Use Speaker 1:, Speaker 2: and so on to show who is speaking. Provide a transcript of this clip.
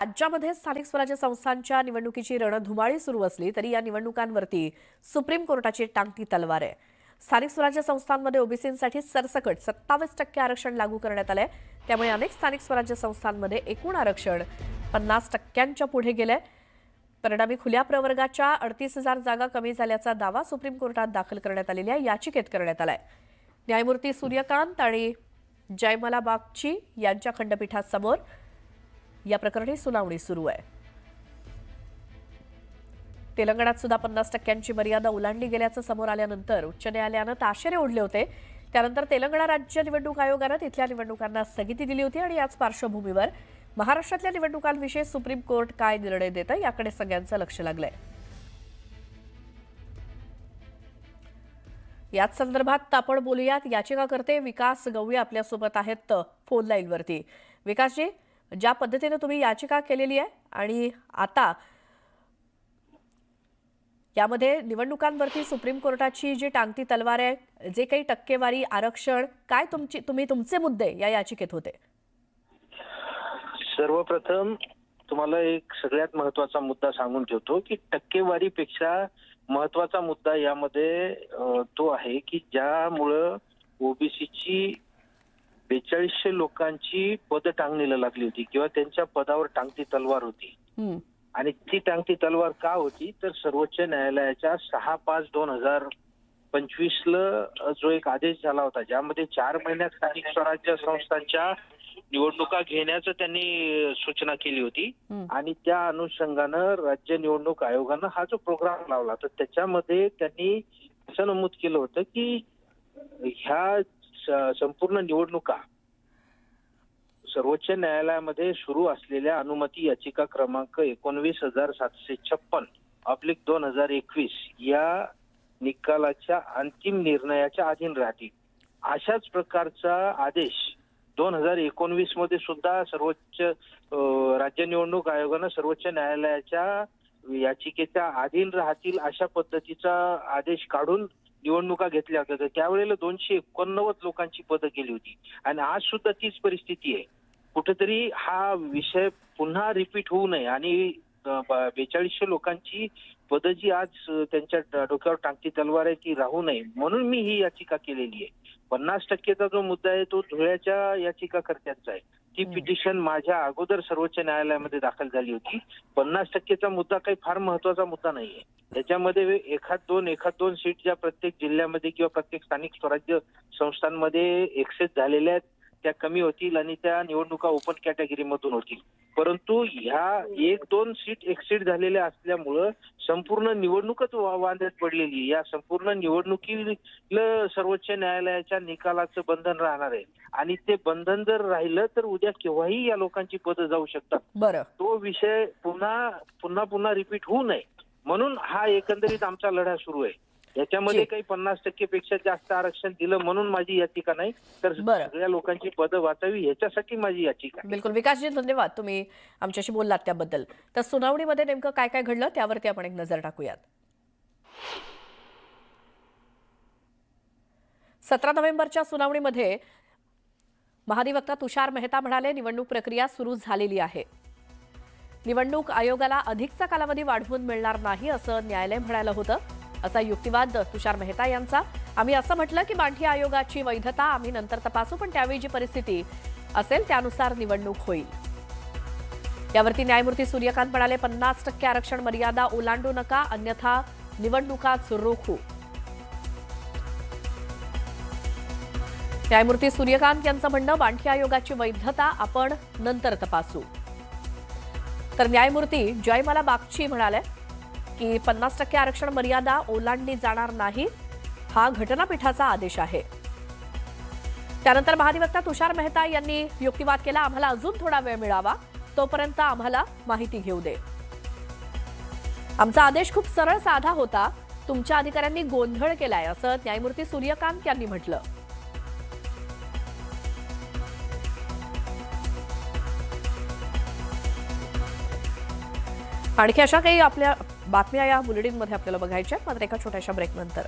Speaker 1: राज्यामध्ये स्थानिक स्वराज्य संस्थांच्या निवडणुकीची रणधुमाळी सुरू असली तरी या निवडणुकांवरती सुप्रीम कोर्टाची टांगती तलवार आहे. स्थानिक स्वराज्य संस्थांमध्ये ओबीसींसाठी सरसकट सत्तावीस टक्के आरक्षण लागू करण्यात आलंय. त्यामुळे अनेक स्थानिक स्वराज्य संस्थांमध्ये एकूण आरक्षण पन्नास टक्क्यांच्या पुढे गेलंय. परिणामी खुल्या प्रवर्गाच्या अडतीस हजार जागा कमी झाल्याचा दावा सुप्रीम कोर्टात दाखल करण्यात आलेल्या याचिकेत करण्यात आलाय. न्यायमूर्ती सूर्यकांत आणि जयमला बागची यांच्या खंडपीठासमोर या प्रकरणी सुनावणी सुरू आहे. तेलंगणात सुद्धा पन्नास टक्क्यांची मर्यादा ओलांडली गेल्याचं समोर आल्यानंतर उच्च न्यायालयानं ताशेरे ओढले होते. त्यानंतर तेलंगणा राज्य निवडणूक आयोगानं तिथल्या निवडणुकांना स्थगिती दिली होती आणि याच पार्श्वभूमीवर महाराष्ट्रातल्या निवडणुकांविषयी सुप्रीम कोर्ट काय निर्णय देतं याकडे सगळ्यांचं लक्ष लागलंय. याच संदर्भात आपण बोलूयात. याचिकाकर्ते विकास गवळी आपल्यासोबत आहेत फोन लाईनवरती. विकासजी ज्या पद्धतीने तुम्ही याचिका केलेली आहे आणि आता यामध्ये निवडणुकांवरती सुप्रीम कोर्टाची जी टांगती तलवार आहे जे काही टक्केवारी आरक्षण काय तुमची तुम्ही तुमचे मुद्दे या याचिकेत होते?
Speaker 2: सर्वप्रथम तुम्हाला एक सगळ्यात महत्त्वाचा मुद्दा सांगून ठेवतो की टक्केवारीपेक्षा महत्त्वाचा मुद्दा यामध्ये तो आहे की ज्यामुळं ओबीसीची बेचाळीसशे लोकांची पद टांगणीला लागली होती किंवा त्यांच्या पदावर टांगती तलवार होती. आणि ती टांगती तलवार का होती? तर सर्वोच्च न्यायालयाच्या सहा पाच दोन हजार पंचवीस ला जो एक आदेश झाला होता ज्यामध्ये चार महिन्यात स्थानिक स्वराज्य संस्थांच्या निवडणुका घेण्याचं त्यांनी सूचना केली होती. आणि त्या अनुषंगानं राज्य निवडणूक आयोगानं हा जो प्रोग्राम लावला तर त्याच्यामध्ये त्यांनी असं नमूद केलं होतं की ह्या संपूर्ण निवडणुका सर्वोच्च न्यायालयामध्ये सुरू असलेल्या अनुमती याचिका क्रमांक एकोणवीस हजार सातशे छप्पन अब्लिक दोन हजार एकवीस या निकालाच्या अंतिम निर्णयाच्या अधीन राहतील. अशाच प्रकारचा आदेश दोन हजार एकोणवीसमध्ये सुद्धा सर्वोच्च राज्य निवडणूक आयोगानं सर्वोच्च न्यायालयाच्या याचिकेच्या अधीन राहतील अशा पद्धतीचा आदेश काढून निवडणुका घेतल्या होत्या तर त्यावेळेला दोनशे एकोणनव्वद लोकांची पदं गेली होती. आणि आज सुद्धा तीच परिस्थिती आहे. कुठेतरी हा विषय पुन्हा रिपीट होऊ नये आणि बेचाळीसशे लोकांची पदं जी आज त्यांच्या डोक्यावर टांगती तलवार आहे ती राहू नये. म्हणून मी ही याचिका केलेली आहे. पन्नास टक्केचा जो मुद्दा आहे तो धुळ्याच्या याचिकाकर्त्यांचा आहे. ती. पिटिशन माझ्या अगोदर सर्वोच्च न्यायालयामध्ये दाखल झाली होती. पन्नास टक्केचा मुद्दा काही फार महत्त्वाचा मुद्दा नाहीये. त्याच्यामध्ये एखाद दोन एखाद दोन सीट ज्या प्रत्येक जिल्ह्यामध्ये किंवा प्रत्येक स्थानिक स्वराज्य संस्थांमध्ये एक्सेस झालेल्या आहेत त्या कमी होतील आणि त्या निवडणुका ओपन कॅटेगरी मधून होतील. परंतु ह्या एक दोन सीट एक्सिट झालेल्या असल्यामुळं संपूर्ण निवडणूकच वांद्यात पडलेली. या संपूर्ण निवडणुकीला सर्वोच्च न्यायालयाच्या निकालाचं बंधन राहणार आहे. आणि ते बंधन जर राहिलं तर उद्या केव्हाही या लोकांची पदं जाऊ शकतात.
Speaker 1: बरं.
Speaker 2: तो विषय पुन्हा पुन्हा पुन्हा रिपीट होऊ नये. म्हणून हा एकंदरीत आमचा लढा सुरू आहे. याच्यामध्ये. काही पन्नास टक्के पेक्षा जास्त आरक्षण दिलं म्हणून माझी याचिका नाही तर. सगळ्या लोकांची पदं वाचावी याच्यासाठी माझी याचिका.
Speaker 1: बिलकुल विकासजी धन्यवाद तुम्ही आमच्याशी बोललात त्याबद्दल तर सुनावणीमध्ये नेमकं काय काय घडलं त्यावरती आपण एक नजर टाकूयात सतरा नोव्हेंबरच्या सुनावणीमध्ये महाधिवक्ता तुषार मेहता म्हणाले निवडणूक प्रक्रिया सुरू झालेली आहे निवडणूक आयोगाला अधिकचा कालावधी वाढवून मिळणार नाही असं न्यायालय म्हणालं होतं असा युक्तिवाद तुषार मेहता यांचा. आम्ही असं म्हटलं की मांठी आयोगाची वैधता आम्ही नंतर तपासू पण त्यावेळी जी परिस्थिती असेल त्यानुसार निवडणूक होईल. यावरती न्यायमूर्ती सूर्यकांत म्हणाले पन्नास टक्के आरक्षण मर्यादा ओलांडू नका अन्यथा निवडणुकाच रोखू. न्यायमूर्ती सूर्यकांत यांचं म्हणणं मांठी आयोगाची वैधता आपण नंतर तपासू. तर न्यायमूर्ती जयमाला बागची म्हणाले की पन्नास टक्के आरक्षण मर्यादा ओलांडली जाणार नाही हा घटनापीठाचा आदेश आहे. त्यानंतर महाधिवक्ता तुषार मेहता यांनी युक्तिवाद केला. आम्हाला अजून थोडा वेळ मिळावा तोपर्यंत आम्हाला माहिती घेऊ दे. आमचा आदेश खूप सरळ साधा होता. तुमच्या अधिकाऱ्यांनी गोंधळ केलाय असं न्यायमूर्ती सूर्यकांत यांनी म्हटलं. आणखी अशा काही आपल्या बातम्या या बुलेटिनमध्ये आपल्याला बघायच्या मात्र एका छोट्याशा ब्रेकनंतर